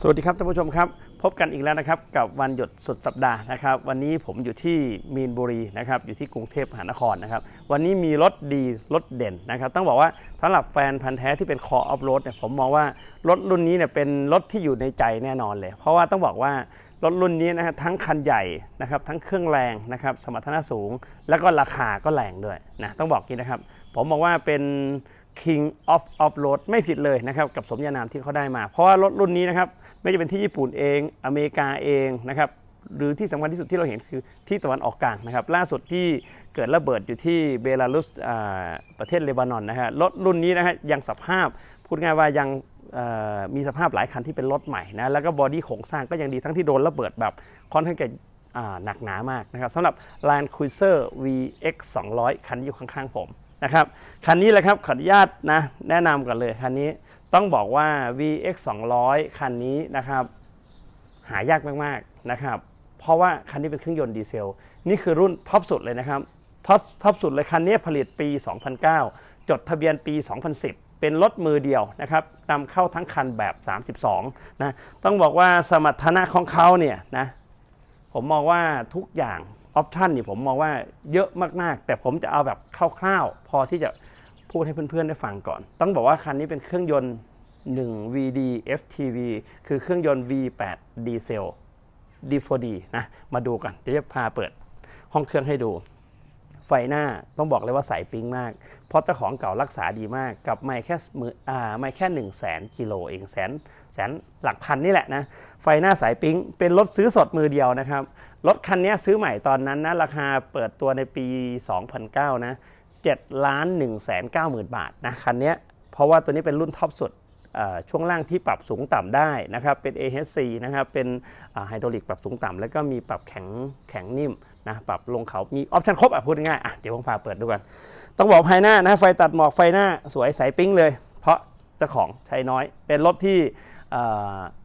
สวัสดีครับท่านผู้ชมครับ พบกันอีกแล้วนะครับกับวันหยุดสุดสัปดาห์นะครับ วันนี้ผมอยู่ที่มีนบุรีนะครับอยู่ที่กรุงเทพมหานครนะครับ วันนี้มีรถดีรถเด่นนะครับ ต้องบอกว่าสำหรับแฟนพันธ์แท้ที่เป็นคอออฟโรดเนี่ยผมมองว่ารถรุ่นนี้เนี่ยเป็นรถที่อยู่ในใจแน่นอนเลย เพราะว่าต้องบอกว่ารถรุ่นนี้นะฮะทั้งคันใหญ่นะครับทั้งเครื่องแรงนะครับสมรรถนะสูง แล้วก็ราคาก็แรงด้วยนะต้องบอกงี้นะครับ ผมบอกว่าเป็น King of Off Road ไม่ผิดเลยนะครับกับสมญานามที่เขาได้มา เพราะว่ารถรุ่นนี้นะครับไม่จะเป็นที่ญี่ปุ่นเองอเมริกาเองนะครับหรือที่สำคัญที่สุดที่เราเห็นคือที่ตะวันออกกลางนะครับล่าสุดที่เกิดระเบิดอยู่ที่เบลารุสประเทศเลบานอนนะฮะรถรุ่นนี้นะฮะยังสภาพพูดง่ายว่ายังมีสภาพหลายคันที่เป็นรถใหม่นะแล้วก็บอดี้โครงสร้างก็ยังดีทั้งที่โดนระเบิดแบบค่อนข้างจะอ่หนักหนามากนะครับสำหรับ Land Cruiser VX 200 คันที่อยู่ข้างๆผม นะครับคันนี้แหละครับขออนุญาตนะแนะนำก่อนเลยคันนี้ต้องบอกว่า VX 200 คันนี้นะครับ หายากมากๆนะครับ เพราะว่าคันนี้เป็นเครื่องยนต์ดีเซล นี่คือรุ่นท็อปสุดเลยนะครับท็อปท็อปสุดเลยคันนี้ผลิตปี 2009 จดทะเบียนปี 2010 เป็นรถมือเดียวนะครับนำเข้าทั้งคันแบบ 32นะต้องบอกว่าสมรรถนะของเขาเนี่ยนะผมมองว่าทุกอย่าง ออปชันนี่ผมมองว่าเยอะมากๆ แต่ผมจะเอาแบบคร่าวๆ พอที่จะพูดให้เพื่อนๆได้ฟังก่อน ต้องบอกว่าคันนี้เป็นเครื่องยนต์ 1 VD FTV คือเครื่องยนต์ V8 ดีเซล D4D นะ มาดูกัน เดี๋ยวจะพาเปิดห้องเครื่องให้ดู ไฟหน้าต้องบอกเลยว่าใสปิ๊งมาก เพราะเจ้าของเก่ารักษาดีมากกับไม่แค่มืออ่าไม่แค่1 0 0 0 0แสนกิโลเองแสนแสนหลักพันนี่แหละนะ ไฟหน้าสายปิ๊งเป็นรถซื้อสดมือเดียวนะครับ รถคันนี้ซื้อใหม่ตอนนั้นนะราคาเปิดตัวในปี 2009 นะ7ล้าน1แสน9หมื่นบาทนะคันนี้เพราะว่าตัวนี้เป็นรุ่นท็อปสุด ช่วงล่างที่ปรับสูงต่ำได้นะครับเป็น AHC นะครับเป็นไฮดรอลิกปรับสูงต่ำแล้วก็มีปรับแข็งแข็งนิ่มนะปรับลงเขามีออปชันครบอะพูดง่ายอะเดี๋ยวผมพาเปิดดูกันต้องบอกภายหน้านะไฟตัดหมอกไฟหน้าสวยใสปิ้งเลย เพราะเจ้าของใช้น้อยเป็นรถที่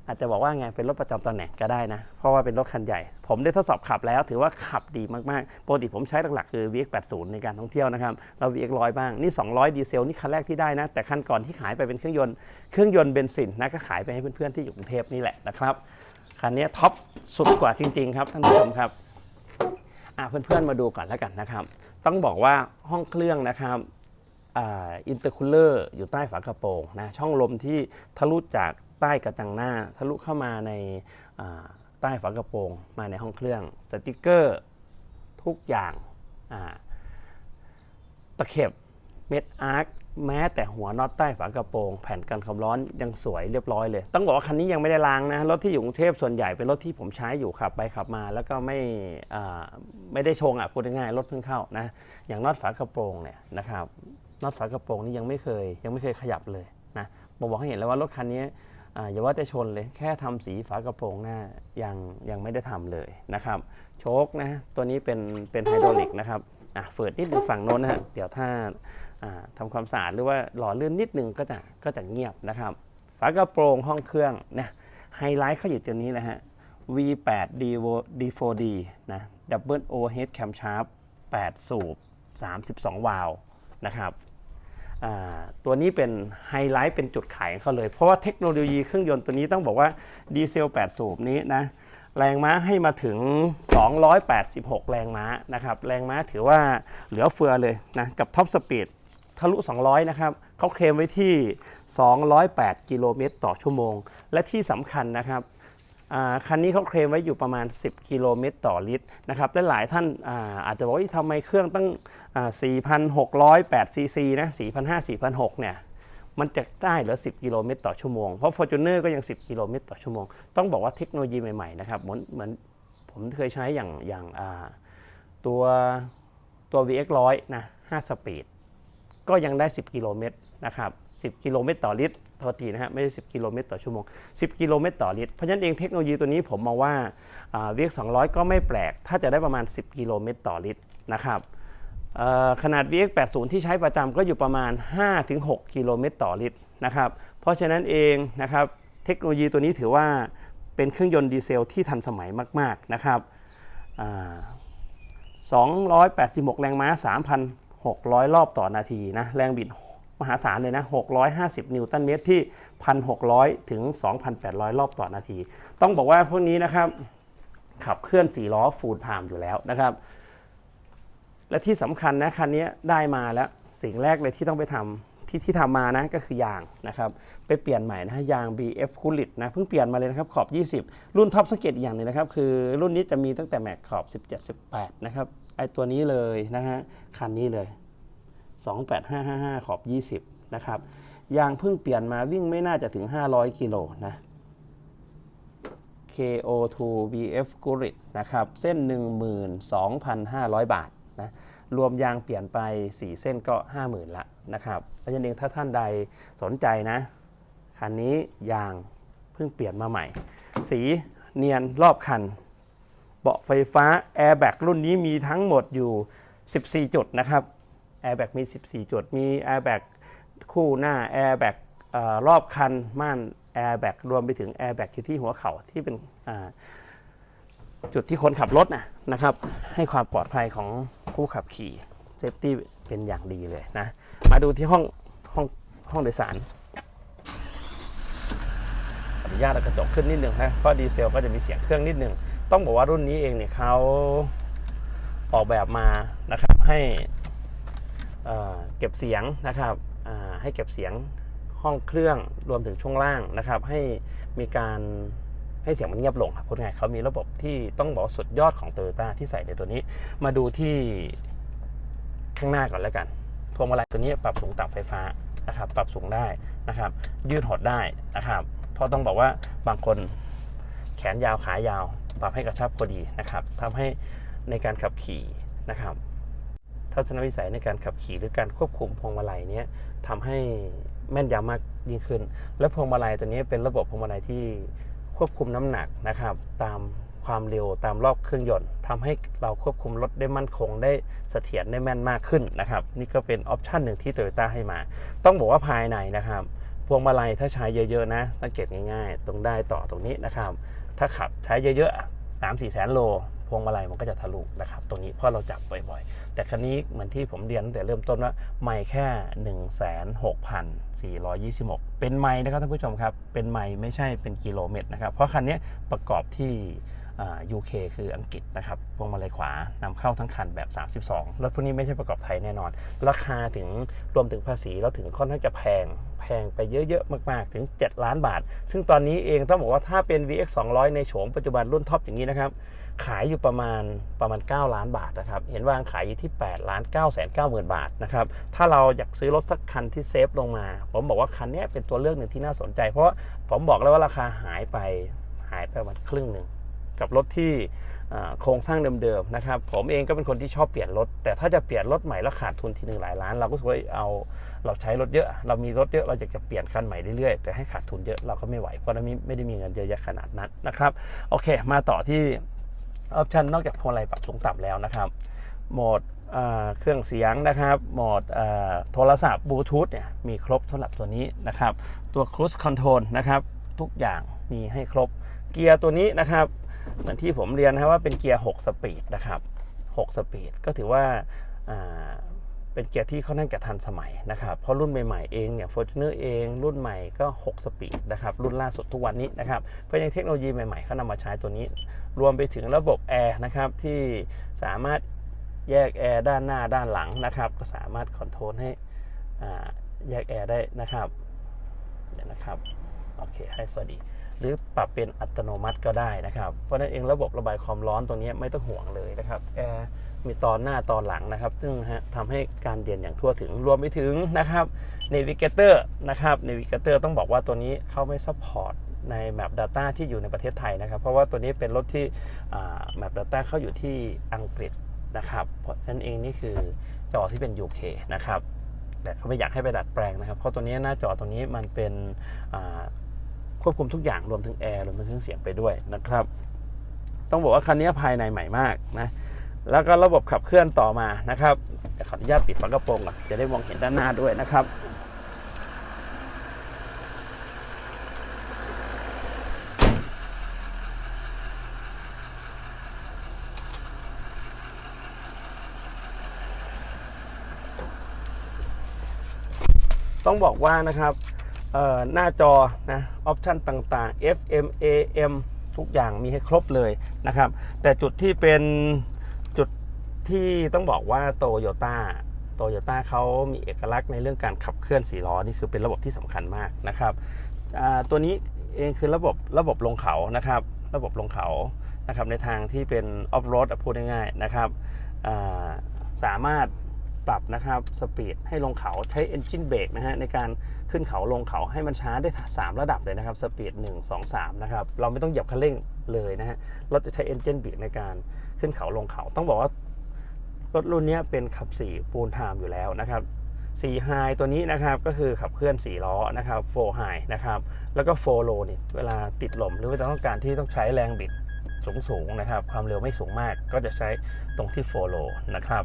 อาจจะบอกว่าไงเป็นรถประจำตำแหน่งก็ได้นะ เพราะว่าเป็นรถคันใหญ่ ผมได้ทดสอบขับแล้ว ถือว่าขับดีมากๆปกติผมใช้หลักๆคือ VX80 ในการท่องเที่ยวนะครับเรา VX100 บ้าง นี่ 200 ดีเซล นี่คันแรกที่ได้นะ แต่คันก่อนที่ขายไปเป็นเครื่องยนต์เครื่องยนต์เบนซินนะก็ขายไปให้เพื่อนๆที่อยู่กรุงเทพนี่แหละนะครับคันนี้ท็อปสุดกว่าจริงๆครับท่านผู้ชมครับอะเพื่อนๆมาดูก่อนแล้วกันนะครับ ต้องบอกว่าห้องเครื่องนะครับ อินเตอร์คูลเลอร์อยู่ใต้ฝากระโปรงนะช่องลมที่ทะลุจากใต้กระจังหน้า ทะลุเข้ามาในใต้ฝากระโปรงมาในห้องเครื่องสติกเกอร์ทุกอย่างาตะเข็บเม็ดอาร์คแม้แต่หัวน็อตใต้ฝากระโปรง แผ่นกันความร้อนยังสวยเรียบร้อยเลย ต้องบอกว่าคันนี้ยังไม่ได้ล้างนะ รถที่อยู่กรุงเทพส่วนใหญ่เป็นรถที่ผมใช้อยู่ขับไปขับมา แล้วก็ไม่ไม่ได้ชงอะพูดง่ายๆรถเพิ่งเข้านะอย่างน็อตฝากระโปรงเนี่ยนะครับ น็อตฝากระโปรงนี่ยังไม่เคย ยังไม่เคยขยับเลยนะผมบอกให้เห็นแล้วว่ารถคันนี้ออย่าว่าจะชนเลยแค่ทำสีฝากระโปรงหน้ายังยังไม่ได้ทำเลยนะครับโชคนะตัวนี้เป็นเป็นไฮดรอลิกนะครับอะเฟิดนิดนึงฝั่งโน้นนะฮะเดี๋ยวถ้าอ่าทำความสะอาดหรือว่าหล่อลื่นนิดนึงก็จะก็จะเงียบนะครับฝากระโปรงห้องเครื่องนะไฮไลท์เขาอยู่ตรงนี้นะฮะ V8 D4D นะ Double Overhead Camshaft 8สูบ 32 วาล์วนะครับ ตัวนี้เป็นไฮไลท์เป็นจุดขายของเขาเลย เพราะว่าเทคโนโลยีเครื่องยนต์ตัวนี้ต้องบอกว่าดีเซล 8 สูบนี้นะแรงม้าให้มาถึง 286 แรงม้านะครับ แรงม้าถือว่าเหลือเฟือเลยนะกับท็อปสปีดทะลุ 200 นะครับเขาเคลมไว้ที่ 208 กิโลเมตรต่อชั่วโมง และที่สำคัญนะครับ คันนี้เขาเคลมไว้อยู่ประมาณ 10 กิโลเมตรต่อลิตรนะครับและหลายท่านอาอาจจะบอกว่าทำไมเครื่องตั้ง 4,608 ซีซีนะ 4,500 4,600 เนี่ย มันจะได้เหลือ 10 กิโลเมตรต่อชั่วโมง เพราะ Fortuner ก็ยัง 10 กิโลเมตรต่อชั่วโมง ต้องบอกว่าเทคโนโลยีใหม่ๆ นะครับ เหมือนเหมือนผมเคยใช้อย่างอย่างาตัวตัว VX100 นะ 5 สปีด ก็ยังได้ 10 กิโลเมตร นะครับ 10 กิโลเมตรต่อลิตรทษทีนะฮะไม่ใช่ 10 กิโลเมตรต่อชั่วโมง 10 กิโลเมตรต่อลิตร เพราะฉะนั้นเองเทคโนโลยีตัวนี้ผมมองว่าเวียก200 ก็ไม่แปลก ถ้าจะได้ประมาณ 10 กิโลเมตรต่อลิตรนะครับขนาด VX80 ที่ใช้ประจำก็อยู่ประมาณ 5-6 กิโลเมตรต่อลิตรนะครับ เพราะฉะนั้นเองนะครับเทคโนโลยีตัวนี้ถือว่าเป็นเครื่องยนต์ดีเซลที่ทันสมัยมาก ๆ นะครับอ่า286 แรงม้า 3,600 รอบต่อนาทีนะ แรงบิด หาศาลเลยนะ 650 นิวตันเมตรที่ 1,600 ถึง 2,800 รอบต่อนาที ต้องบอกว่าพวกนี้นะครับ ขับเคลื่อน 4 ล้อฟูลไทม์อยู่แล้วนะครับ และที่สำคัญนะคันนี้ได้มาแล้วสิ่งแรกเลยที่ต้องไปทำที่ที่ทำมานะก็คือยางนะครับ ไปเปลี่ยนใหม่นะยาง BF คูลิตนะเพิ่งเปลี่ยนมาเลยนะครับขอบ 20 รุ่นท็อปสังเกตอีกอย่างหนึงนะครับ คือรุ่นนี้จะมีตั้งแต่แม็กขอบ 17 18 นะครับไอตัวนี้เลยนะฮะคันนี้เลย 28555 ขอบ 20 นะครับ ยางเพิ่งเปลี่ยนมาวิ่งไม่น่าจะถึง 500 กิโลนะ KO2 BF g u r i t นะครับ เส้น 12,500 บาทนะรวมยางเปลี่ยนไป 4 เส้นก็ 50,000 ละนะครับเพราะฉะนั้นเองถ้าท่านใดสนใจนะ คันนี้ยางเพิ่งเปลี่ยนมาใหม่ สีเนียนรอบคัน เบาะไฟฟ้า Airbag รุ่นนี้มีทั้งหมดอยู่ 14 จุดนะครับ Airbag มี 14 จุด มี Airbag คู่หน้า Airbag เอ่อรอบคันม่าน Airbag รวมไปถึง Airbag อยู่ที่หัวเข่าที่เป็นจุดที่คนขับรถนะนะครับ ให้ความปลอดภัยของผู้ขับขี่เซฟตี้เป็นอย่างดีเลยนะ มาดูที่ห้องห้องห้องโดยสารอนุญาตกระจกขึ้นนิดนึงนะเพราะดีเซลก็จะมีเสียงเครื่องนิดนึง ต้องบอกว่ารุ่นนี้เองเนี่ยเขาออกแบบมานะครับให้ เเก็บเสียงนะครับให้เก็บเสียงห้องเครื่องรวมถึงช่วงล่างนะครับ ให้มีการให้เสียงมันเงียบลงครับพูดง่ายเขามีระบบที่ต้องบอกสุดยอดของ t o y ยต้าที่ใส่ในตัวนี้ มาดูที่ข้างหน้าก่อนแล้วกันพวงมาลัยตัวนี้ปรับสูงต่ำไฟฟ้านะครับ ปรับสูงได้นะครับ ยืดหดได้นะครับเพราะต้องบอกว่าบางคนแขนยาวขายาว ปรับให้กระชับพอดีนะครับทำให้ในการขับขี่นะครับ ทัศนวิสัยในการขับขี่หรือการควบคุมพวงมาลัยเนี้ยทำให้แม่นยำมากยิ่งขึ้น และพวงมาลัยตัวนี้เป็นระบบพวงมาลัยที่ควบคุมน้ำหนักนะครับ ตามความเร็วตามรอบเครื่องยนต์ทำให้เราควบคุมรถได้มั่นคงได้เสถียรได้แม่นมากขึ้นนะครับ นี่ก็เป็นออปชันหนึ่งที่โตโยต้าให้มา ต้องบอกว่าภายในนะครับพวงมาลัยถ้าใช้เยอะๆนะสังเกตง่ายๆ ตรงได้ต่อตรงนี้นะครับ ถ้าขับใช้เยอะๆ3 4แสนโลพวงมาลัยมันก็จะทะลุนะครับ ตรงนี้เพราะเราจับบ่อยๆ แต่คันนี้เหมือนที่ผมเรียนตั้งแต่เริ่มต้นว่าไม่แค่ 16,426 เป็นไม้นะครับท่านผู้ชมครับ เป็นไม้ไม่ใช่เป็นกิโลเมตรนะครับ เพราะคันนี้ประกอบที่ UK คืออังกฤษนะครับพวงมาลัยขวานำเข้าทั้งคันแบบ 32 รถพวกนี้ไม่ใช่ประกอบไทยแน่นอน ราคาถึงรวมถึงภาษีแล้วถึงค่อนข้างจะแพง แพงไปเยอะๆ มากๆ ถึง 7 ล้านบาท ซึ่งตอนนี้เองต้องบอกว่าถ้าเป็น VX 200ในโฉมปัจจุบันรุ่นท็อปอย่างนี้นะครับ ขายอยู่ประมาณประมาณ 9 ล้านบาทนะครับ เห็นวางขายอยู่ที่8ล้าน9แสน9หมื่นบาทนะครับ ถ้าเราอยากซื้อรถสักคันที่เซฟลงมา ผมบอกว่าคันนี้เป็นตัวเลือกหนึ่งที่น่าสนใจ เพราะผมบอกแล้วว่าราคาหายไปหายไปประมาณครึ่งหนึ่ง กับรถที่โครงสร้างเดิมๆนะครับ ผมเองก็เป็นคนที่ชอบเปลี่ยนรถ แต่ถ้าจะเปลี่ยนรถใหม่แล้วขาดทุนทีหนึ่งหลายล้าน เราก็สว่าเอาเราใช้รถเยอะ เรามีรถเยอะเราอยากจะเปลี่ยนคันใหม่เรื่อยๆแต่ให้ขาดทุนเยอะเราก็ไม่ไหวเพราะเราไม่ไม่ได้มีเงินเยอะแยะขนาดนั้นนะครับโอเค มาต่อที่ออปชันนอกจากพวงมาลัยปรับสูงต่ำแล้วนะครับโหมดเครื่องเสียงนะครับโหมดโทรศัพท์บลูทูธเนี่ยมีครบสำหรับตัวนี้นะครับ ตัว Cruise Control นะครับ ทุกอย่างมีให้ครบเกียร์ตัวนี้นะครับ เหมือนที่ผมเรียนนะว่าเป็นเกียร์ 6 สปีดนะครับ 6 สปีดก็ถือว่าเป็นเกียร์ที่ค่อนข้างจะทันสมัยนะครับ เพราะรุ่นใหม่ๆเองเนี่ย Fortuner เองรุ่นใหม่ก็ 6 สปีดนะครับ รุ่นล่าสุดทุกวันนี้นะครับ เพราะยังเทคโนโลยีใหม่ๆเขานำมาใช้ตัวนี้ รวมไปถึงระบบแอร์นะครับที่สามารถแยกแอร์ด้านหน้าด้านหลังนะครับ ก็สามารถคอนโทรลให้แยกแอร์ได้นะครับเดี๋ยวนะครับ โอเค ให้พอดี หรือปรับเป็นอัตโนมัติก็ได้นะครับ เพราะนั้นเองระบบระบายความร้อนตรงนี้ไม่ต้องห่วงเลยนะครับแอร์มีตอนหน้าตอนหลังนะครับ ซึ่งฮะทำให้การเย็นอย่างทั่วถึงรวมไปถึงนะครับ Navigator นะครับ Navigator ต้องบอกว่าตัวนี้เขาไม่ซัพพอร์ตใน Map Data ที่อยู่ในประเทศไทยนะครับ เพราะว่าตัวนี้เป็นรถที่ Map Data เข้าอยู่ที่อังกฤษนะครับ เพราะฉะนั้นเองนี่คือจอที่เป็น UK นะครับ แต่เขาไม่อยากให้ไปดัดแปลงนะครับ เพราะตัวนี้หน้าจอตรงนี้มันเป็น ควบคุมทุกอย่างรวมถึงแอร์รวมถึงเครื่องเสียงไปด้วยนะครับ ต้องบอกว่าคันนี้ภายในใหม่มากนะแล้วก็ระบบขับเคลื่อนต่อมานะครับขออนุญาตปิดฝากระโปรงก่อนจะได้มองเห็นด้านหน้าด้วยนะครับต้องบอกว่านะครับ หน้าจอนะออปชันต่างๆ FM AM ทุกอย่างมีให้ครบเลยนะครับ แต่จุดที่เป็นจุดที่ต้องบอกว่าโตโยต้าโตโยต้าเขามีเอกลักษณ์ในเรื่องการขับเคลื่อนสีล้อนี่คือเป็นระบบที่สำคัญมากนะครับตัวนี้เองคือระบบระบบลงเขานะครับ ระบบลงเขานะครับในทางที่เป็นออฟโรดพูดง่ายๆนะครับสามารถ ปรับนะครับสปีดให้ลงเขาใช้ Engine Brake นะฮะในการขึ้นเขาลงเขาให้มันช้าได้ 3 ระดับเลยนะครับสปีด1 2 3นะครับเราไม่ต้องเหยียบคันเร่งเลยนะฮะเราจะใช้ Engine Brake ในการขึ้นเขาลงเขา ต้องบอกว่ารถรุ่นนี้เป็นขับ4ปูนไทม์อยู่แล้วนะครับ4 High ตัวนี้นะครับก็คือขับเคลื่อน 4 ล้อนะครับ4 High นะครับแล้วก็4 Low เนี่ยเวลาติดลมหรือว่าต้องการที่ต้องใช้แรงบิดสูงๆนะครับ ความเร็วไม่สูงมากก็จะใช้ตรงที่4 Low นะครับ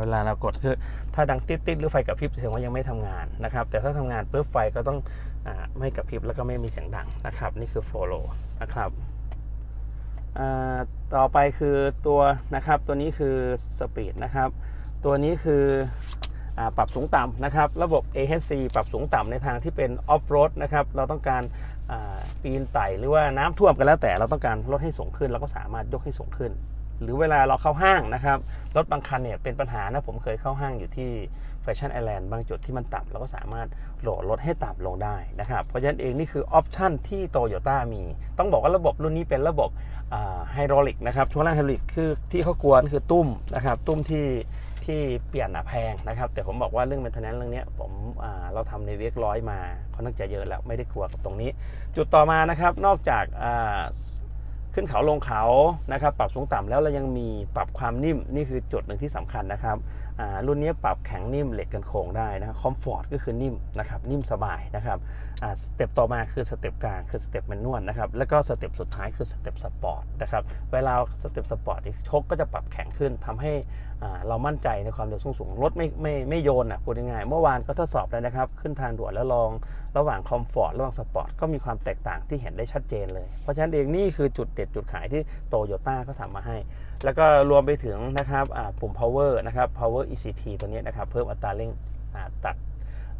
เวลาเรากดคือถ้าดังติดๆหรือไฟกระพริบแสดงว่ายังไม่ทำงานนะครับ แต่ถ้าทำงานปุ๊บไฟก็ต้องอไม่กระพริบแล้วก็ไม่มีเสียงดังนะครับ นี่คือ4 Low นะครับต่อไปคือตัวนะครับตัวนี้คือสปีดนะครับ ตัวนี้คืออปรับสูงต่ำนะครับ ระบบ AHC ปรับสูงต่ำในทางที่เป็นออฟโรดนะครับ เราต้องการปีนไต่หรือว่าน้ำท่วมกันแล้วแต่เราต้องการลดให้สูงขึ้นเราก็สามารถยกให้สูงขึ้น หรือเวลาเราเข้าห้างนะครับ รถบางคันเนี่ยเป็นปัญหานะผมเคยเข้าห้างอยู่ที่แฟชั่นไอแลนด์บางจุดที่มันต่ำเราก็สามารถโหลดรถให้ต่ำลงได้นะครับ เพราะฉะนั้นเองนี่คือออปชันที่โตโยต้ามี ต้องบอกว่าระบบรุ่นนี้เป็นระบบไฮดรอลิกนะครับช่วงล่างไฮดรอลิกคือที่เขากลัวคือตุ้มนะครับตุ้มที่ที่เปลี่ยนอะแพงนะครับ แต่ผมบอกว่าเรื่อง maintenance เรื่องนี้ผมเราทำในเวกร้อยมาค่อนข้างจะเยอะแล้วไม่ได้กลัวกับตรงนี้ จุดต่อมานะครับนอกจาก ขึ้นเขาลงเขานะครับ ปรับสูงต่ำแล้วเรายังมีปรับความนิ่มนี่คือจุดหนึ่งที่สำคัญนะครับรุ่นนี้ปรับแข็งนิ่มเหล็กกันโค้งได้นะครับคอมฟอร์ตก็คือนิ่มนะครับนิ่มสบายนะครับสเต็ปต่อมาคือสเต็ปกลางคือสเต็ปแมนนวลนะครับแล้วก็สเต็ปสุดท้ายคือสเต็ปสปอร์ตนะครับเวลาสเต็ปสปอร์ตนี่ชกก็จะปรับแข็งขึ้นทำให้เรามั่นใจในความเร็วสูงสูงรถไม่ไม่ไม่โยนอะพูดง่ายๆเมื่อวานก็ทดสอบแล้วนะครับขึ้นทางด่วนแล้วลองระหว่างคอมฟอร์ตระหว่างสปอร์ตก็มีความแตกต่างที่เห็นได้ชัดเจนเลย เพราะฉะนั้นเองนี่คือจุดเด็ดจุดขายที่โตโยต้าเขาทำมาให้ แล้วก็รวมไปถึงนะครับปุ่ม power นะครับ power ECT ตัวนี้นะครับ เพิ่มอัตราเร่งตัด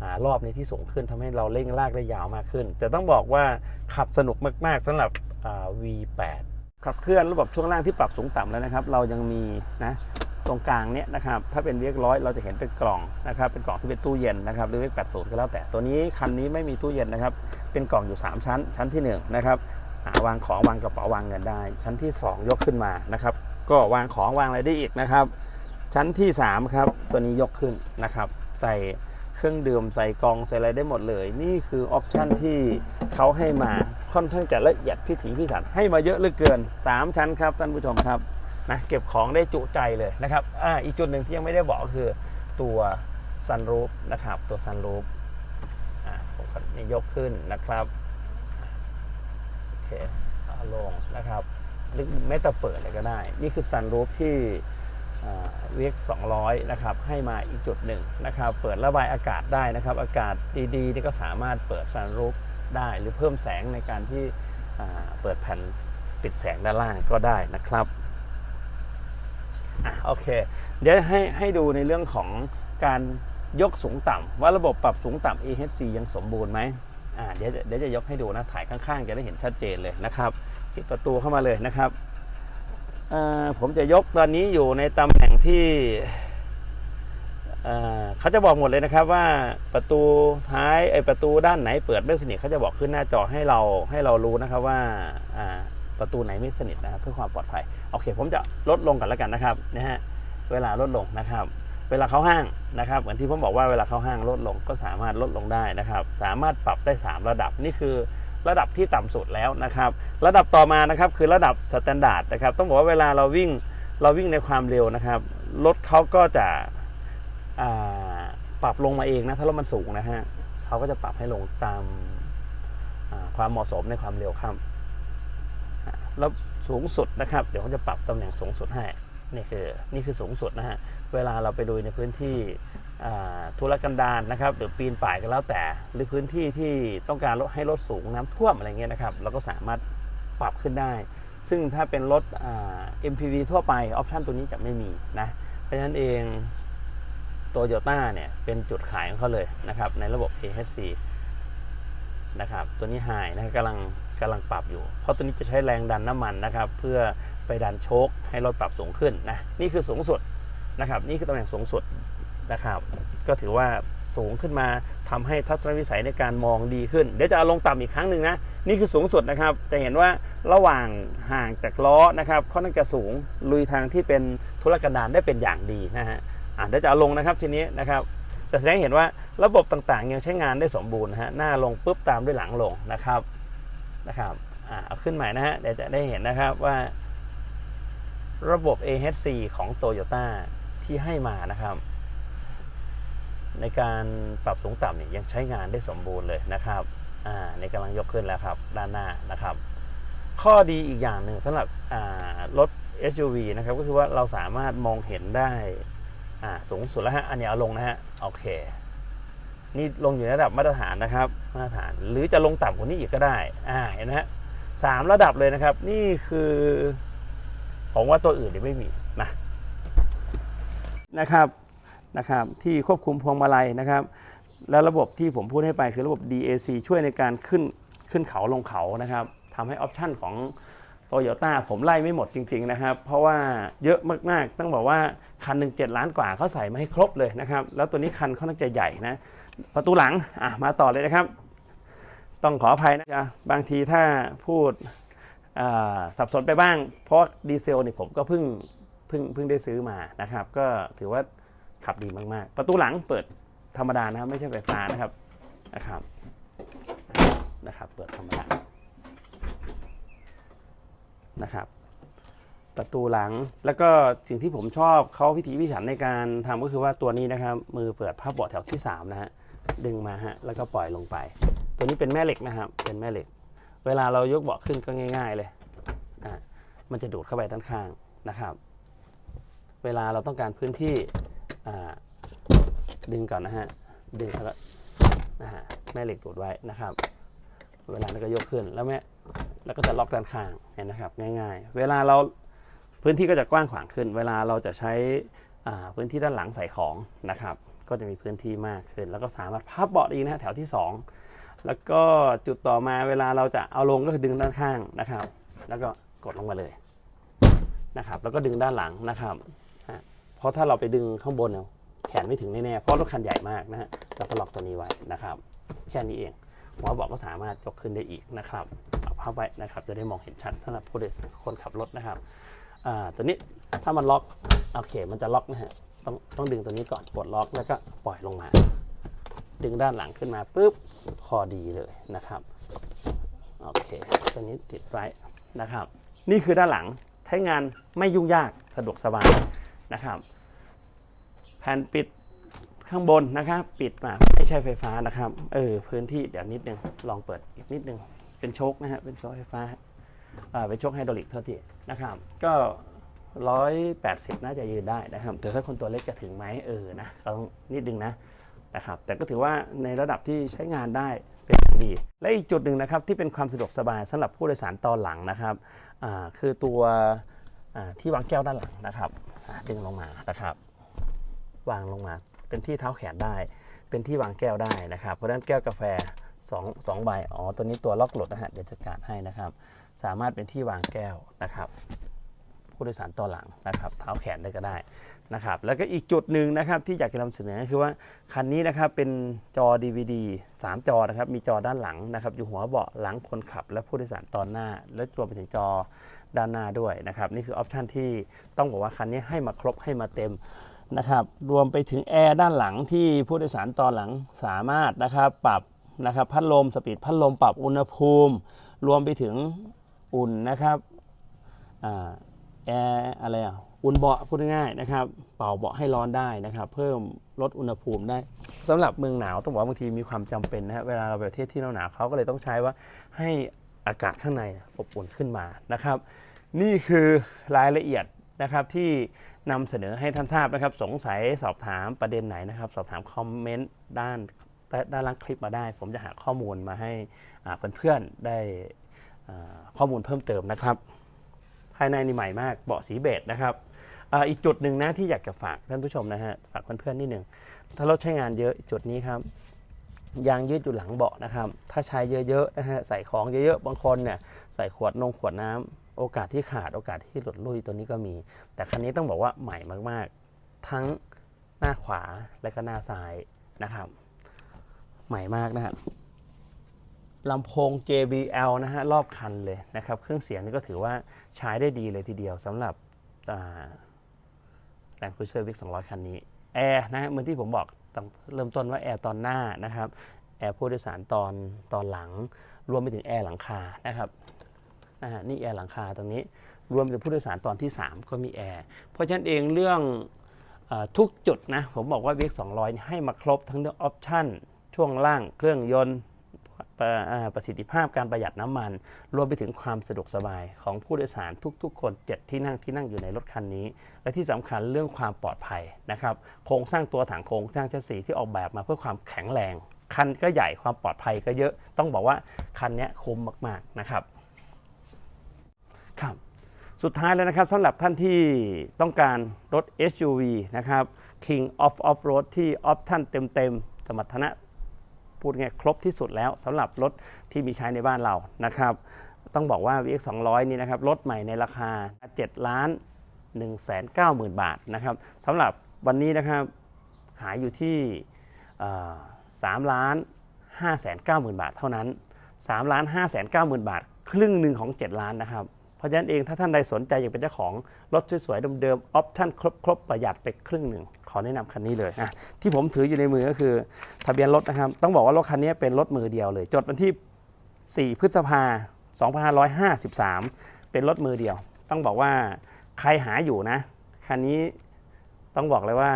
อรอบนี้ที่สูงขึ้นทำให้เราเร่งลากได้ยาวมากขึ้น แต่ต้องบอกว่าขับสนุกมาก ๆสำหรับ V8 ขับเคลื่อนระบบช่วงล่างที่ปรับสูงต่ำแล้วนะครับ เรายังมีนะตรงกลางเนี้ยนะครับถ้าเป็นเวกร้อยเราจะเห็นเป็นกล่องนะครับเป็นกล่องที่เป็นตู้เย็นนะครับหรือเวก80ก็แล้วแต่ตัวนี้คันนี้ไม่มีตู้เย็นนะครับ เป็นกล่องอยู่ 3 ชั้น ชั้นที่1นะครับวางของวางกระเป๋าวางเงินได้ ชั้นที่ 2 ยกขึ้นมานะครับ ก็วางของวางอะไรได้อีกนะครับ ชั้นที่ 3 ครับ ตัวนี้ยกขึ้นนะครับ ใส่เครื่องดื่มใส่กองใส่อะไรได้หมดเลย นี่คือออปชันที่เขาให้มาค่อนข้างจะละเอียดพิถีพิถันให้มาเยอะเหลือเกิน 3 ชั้นครับท่านผู้ชมครับนะเก็บของได้จุใจเลยนะครับอ่าอีกจุดหนึ่งที่ยังไม่ได้บอกก็คือตัวซันรูฟนะครับ ตัวซันรูฟอ่าผมก็นี่ยกขึ้นนะครับโอเคเอาลงนะครับ หรือไม่แต่เปิดเลยก็ได้ นี่คือซันรูฟที่เวียก200 นะครับให้มาอีกจุดหนึ่งนะครับเปิดระบายอากาศได้นะครับ อากาศดีๆนี่ก็สามารถเปิดซันรูฟได้หรือเพิ่มแสงในการที่เปิดแผ่นปิดแสงด้านล่างก็ได้นะครับอะโอเค เดี๋ยวให้ให้ดูในเรื่องของการยกสูงต่ำว่าระบบปรับสูงต่ำ AHC ยังสมบูรณ์ไหมอ่าเดี๋ยวเดี๋ยวจะยกให้ดูนะถ่ายข้างๆ จะได้เห็นชัดเจนเลยนะครับ ปิดประตูเข้ามาเลยนะครับผมจะยกตอนนี้อยู่ในตำแหน่งที่เขาจะบอกหมดเลยนะครับว่าประตูท้ายไอประตูด้านไหนเปิดไม่สนิทเขาจะบอกขึ้นหน้าจอให้เราให้เรารู้นะครับว่าประตูไหนไม่สนิทนะครับเพื่อความปลอดภัยโอเค ผมจะลดลงกันแล้วกันนะครับนะฮะเวลาลดลงนะครับ เวลาเข้าห้างนะครับเหมือนที่ผมบอกว่าเวลาเข้าห้างลดลงก็สามารถลดลงได้นะครับ สามารถปรับได้ 3 ระดับนี่คือ ระดับที่ต่ำสุดแล้วนะครับ ระดับต่อมานะครับคือระดับสแตนดาร์ดนะครับ ต้องบอกว่าเวลาเราวิ่งเราวิ่งในความเร็วนะครับรถเขาก็จะปรับลงมาเองนะถ้ารถมันสูงนะฮะเขาก็จะปรับให้ลงตามความเหมาะสมในความเร็วครับแล้วสูงสุดนะครับ เดี๋ยวเขาจะปรับตำแหน่งสูงสุดให้นี่คือนี่คือสูงสุดนะฮะเวลาเราไปดูในพื้นที่ อ่าธุรกันดารนะครับ หรือปีนป่ายก็แล้วแต่ หรือพื้นที่ที่ต้องการให้รถสูงน้ำท่วมอะไรเงี้ยนะครับ เราก็สามารถปรับขึ้นได้ ซึ่งถ้าเป็นรถ MPV ทั่วไปออปชันตัวนี้จะไม่มีนะเพราะฉะนั้นเองโตโยต้าเนี่ยเป็นจุดขายของเขาเลยนะครับ ในระบบ AHC นะครับตัวนี้ไฮนะกำลังกำลังปรับอยู่ เพราะตัวนี้จะใช้แรงดันน้ำมันนะครับ เพื่อไปดันโชคให้รถปรับสูงขึ้นนะนี่คือสูงสุดนะครับ นี่คือตำแหน่งสูงสุด นะครับ ก็ถือว่าสูงขึ้นมาทำให้ทัศนวิสัยในการมองดีขึ้น เดี๋ยวจะเอาลงต่ำอีกครั้งหนึ่งนะ นี่คือสูงสุดนะครับ จะเห็นว่าระหว่างห่างจากล้อนะครับค่อนข้างจะสูงลุยทางที่เป็นธุรกันดารได้เป็นอย่างดีนะฮะอะเดี๋ยวจะเอาลงนะครับทีนี้นะครับจะแสดงเห็นว่าระบบต่างๆ ยังใช้งานได้สมบูรณ์นะฮะหน้าลงปุ๊บตามด้วยหลังลงนะครับนะครับอ่าเอาขึ้นใหม่นะฮะเดี๋ยวจะได้เห็นนะครับว่าระบบ AHC ของ Toyota ที่ให้มานะครับ ในการปรับสูงต่ำเนี่ยยังใช้งานได้สมบูรณ์เลยนะครับอ่าในกำลังยกขึ้นแล้วครับด้านหน้านะครับ ข้อดีอีกอย่างหนึ่งสำหรับอ่ารถ SUV นะครับก็คือว่าเราสามารถมองเห็นได้อ่าสูงสุดแล้วฮะอันนี้เอาลงนะฮะโอเค นี่ลงอยู่ในระดับมาตรฐานนะครับ มาตรฐานหรือจะลงต่ำกว่านี้อีกก็ได้อ่าเห็นไหมฮะสามระดับเลยนะครับ นี่คือผมว่าตัวอื่นเนี่ยไม่มีนะนะครับ นะครับที่ควบคุมพวงมาลัยนะครับ แล้วระบบที่ผมพูดให้ไปคือระบบ DAC ช่วยในการขึ้นขึ้นเขาลงเขานะครับทำให้ออปชันของโตโยต้าผมไล่ไม่หมดจริงๆนะครับ เพราะว่าเยอะมากๆ ต้องบอกว่าคันหนึ่งเจ็ดล้านกว่าเขาใส่มาให้ครบเลยนะครับ แล้วตัวนี้คันเขาน่าจะใหญ่นะประตูหลังอะมาต่อเลยนะครับ ต้องขออภัยนะจ๊ะบางทีถ้าพูดสับสนไปบ้าง เพราะดีเซลเนี่ยผมก็เพิ่งเพิ่งเพิ่งได้ซื้อมานะครับ ก็ถือว่า ขับดีมากๆ ประตูหลังเปิดธรรมดานะครับไม่ใช่ไฟฟ้านะครับนะครับนะครับ เปิดธรรมดานะครับ ประตูหลังแล้วก็สิ่งที่ผมชอบเขาพิถีพิถันในการทำก็คือว่าตัวนี้นะครับ มือเปิดผ้าเบาะแถวที่3นะฮะดึงมาฮะแล้วก็ปล่อยลงไป ตัวนี้เป็นแม่เหล็กนะครับ เป็นแม่เหล็ก เวลาเรายกเบาะขึ้นก็ง่าย ๆเลยอะมันจะดูดเข้าไปด้านข้างนะครับ เวลาเราต้องการพื้นที่ ดึงก่อนนะฮะ ดึงแล้วก็นะฮะแม่เหล็กดูดไว้นะครับ เวลานั้นก็ยกขึ้นแล้วแม่แล้วก็จะล็อกด้านข้างเห็นนะครับ ง่ายๆ เวลาเราพื้นที่ก็จะกว้างขวางขึ้น เวลาเราจะใช้อ่าพื้นที่ด้านหลังใส่ของนะครับ ก็จะมีพื้นที่มากขึ้น แล้วก็สามารถพับเบาะได้อีกนะฮะแถวที่ 2 แล้วก็จุดต่อมาเวลาเราจะเอาลงก็คือดึงด้านข้างนะครับ แล้วก็กดลงมาเลยนะครับ แล้วก็ดึงด้านหลังนะครับ ราะถ้าเราไปดึงข้างบนเนี่ยแขนไม่ถึงแน่ๆเพราะรถคันใหญ่มากนะฮะแล้วก็ล็อกตัวนี้ไว้นะครับ แค่นี้เองหัวเบาะก็สามารถยกขึ้นได้อีกนะครับเอาภาพไว้นะครับ จะได้มองเห็นชัดสำหรับผู้โดยสารคนขับรถนะครับอ่าตัวนี้ถ้ามันล็อกโอเคมันจะล็อกนะฮะต้องต้องดึงตัวนี้ก่อนปลดล็อกแล้วก็ปล่อยลงมา ดึงด้านหลังขึ้นมาปุ๊บพอดีเลยนะครับโอเคตัวนี้ติดไว้นะครับ นี่คือด้านหลังใช้งานไม่ยุ่งยากสะดวกสบายนะครับ แผ่นปิดข้างบนนะครับ ปิดมาไม่ใช่ไฟฟ้านะครับ เออพื้นที่เดี๋ยวนิดนึงลองเปิดอีกนิดนึงเป็นโชคนะฮะเป็นโชคไฟฟ้าอ่าเป็นโชคไฮดรอลิกเท่าที่นะครับ ก็ร้อยแปดสิบน่าจะยืนได้นะครับ แต่ถ้าคนตัวเล็กจะถึงไหมเออนะต้องนิดนึงนะนะครับ แต่ก็ถือว่าในระดับที่ใช้งานได้เป็นอย่างดี และอีกจุดหนึ่งนะครับที่เป็นความสะดวกสบายสำหรับผู้โดยสารตอนหลังนะครับคือตัวที่วางแก้วด้านหลังนะครับอ่าดึงลงมานะครับ วางลงมา เป็นที่เท้าแขนได้ เป็นที่วางแก้วได้นะครับ เพราะฉะนั้นแก้วกาแฟ2 2ใบอ๋อตัวนี้ตัวล็อกโหลดนะฮะเดี๋ยวจัดการให้นะครับ สามารถเป็นที่วางแก้วนะครับ ผู้โดยสารต่อหลังนะครับ เท้าแขนได้ก็ได้นะครับ แล้วก็อีกจุดหนึ่งนะครับที่อยากจะนำเสนอคือว่าคันนี้นะครับเป็นจอ DVD 3 จอนะครับ มีจอด้านหลังนะครับ อยู่หัวเบาะหลังคนขับ และผู้โดยสารตอนหน้า และรวมไปถึงจอด้านหน้าด้วยนะครับ นี่คือออปชันที่ต้องบอกว่าคันนี้ให้มาครบให้มาเต็ม นะครับรวมไปถึงแอร์ด้านหลังที่ผู้โดยสารตอนหลังสามารถนะครับปรับนะครับพัดลมสปีดพัดลมปรับอุณหภูมิ รวมไปถึงอุ่นนะครับอแอร์อะไรอะอุ่นเบาะพูดง่ายๆนะครับ เป่าเบาะให้ร้อนได้นะครับ เพิ่มลดอุณหภูมิได้สำหรับเมืองหนาวต้องบอกว่าบางทีมีความจำเป็นนะฮะเวลาเราไปประเทศที่หนาวๆเขาก็เลยต้องใช้ว่าให้อากาศข้างในอบอุ่นขึ้นมานะครับ นี่คือรายละเอียด นะครับที่นำเสนอให้ท่านทราบนะครับ สงสัยสอบถามประเด็นไหนนะครับ สอบถามคอมเมนต์ด้านด้านล่างคลิปมาได้ ผมจะหาข้อมูลมาให้อ่าเพื่อนๆได้ข้อมูลเพิ่มเติมนะครับ ภายในนี่ใหม่มากเบาะสีเบจนะครับอีกจุดหนึ่งนะที่อยากจะฝากท่านผู้ชมนะฮะฝากเพื่อนๆนิดหนึ่งถ้ารถใช้งานเยอะจุดนี้ครับยางยืดอยู่หลังเบาะนะครับ ถ้าใช้เยอะๆนะฮะใส่ของเยอะๆบางคนเนี่ยใส่ขวดนงขวดน้ำ โอกาสที่ขาดโอกาสที่หลุดลุ่ยตัวนี้ก็มี แต่คันนี้ต้องบอกว่าใหม่มากๆ ทั้งหน้าขวาและก็หน้าซ้ายนะครับ ใหม่มากนะฮะลำโพง JBL นะฮะรอบคันเลยนะครับ เครื่องเสียงนี่ก็ถือว่าใช้ได้ดีเลยทีเดียวสำหรับแรงคูเซอร์วิก200 คันนี้แอร์นะเหมือนที่ผมบอกเริ่มต้นว่าแอร์ตอนหน้านะครับแอร์ผู้โดยสารตอนตอนหลังรวมไปถึงแอร์หลังคานะครับ นะฮะนี่แอร์หลังคาตรงนี้ รวมถึงผู้โดยสารตอนที่ 3 ก็มีแอร์เพราะฉะนั้นเองเรื่องอทุกจุดนะผมบอกว่าเวก200 ให้มาครบทั้งเรื่องออปชั่นช่วงล่างเครื่องยนต์ประอ่าประสิทธิภาพการประหยัดน้ำมัน รวมไปถึงความสะดวกสบายของผู้โดยสารทุกๆ คน 7 ที่นั่งที่นั่งอยู่ในรถคันนี้ และที่สำคัญเรื่องความปลอดภัยนะครับโครงสร้างตัวถังโครงสร้างชัสซีที่ออกแบบมาเพื่อความแข็งแรง คันก็ใหญ่ความปลอดภัยก็เยอะต้องบอกว่าคันนี้คุ้มมากๆนะครับ ครับสุดท้ายแล้วนะครับสำหรับท่านที่ต้องการรถ SUV นะครับ King of Off Road ที่ออปชั่นเต็มๆ สมรรถนะพูดง่ายครบที่สุดแล้วสำหรับรถที่มีใช้ในบ้านเรานะครับ ต้องบอกว่า VX 200 นี่นะครับ รถใหม่ในราคา 7 ล้าน 1 9 0 0 0 0 บาทนะครับสำหรับวันนี้นะครับขายอยู่ที่สามล้านห้าแสนเก้าหมื่นบาทเท่านั้น 3 ล้านห้าแสนเก้าหมื่นบาท ครึ่งหนึ่งของ 7 ล้านนะครับ ราะฉะนั้นเองถ้าท่านใดสนใจอยากเป็นเจ้าของรถสวยๆเดิมๆออปชั่นครบๆ ประหยัดไปครึ่งหนึ่ง ขอแนะนำคันนี้เลยนะที่ผมถืออยู่ในมือก็คือทะเบียนรถนะครับ ต้องบอกว่ารถคันนี้เป็นรถมือเดียวเลย จดวันที่ 4 พฤษภา2553 เป็นรถมือเดียว ต้องบอกว่าใครหาอยู่นะคันนี้ต้องบอกเลยว่า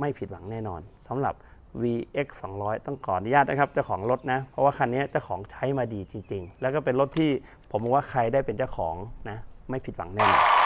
ไม่ผิดหวังแน่นอนสำหรับ VX 200 ต้องขออนุญาตนะครับเจ้าของรถนะ เพราะว่าคันนี้เจ้าของใช้มาดีจริง ๆ แล้วก็เป็นรถที่ผมว่าใครได้เป็นเจ้าของนะ ไม่ผิดหวังแน่นอน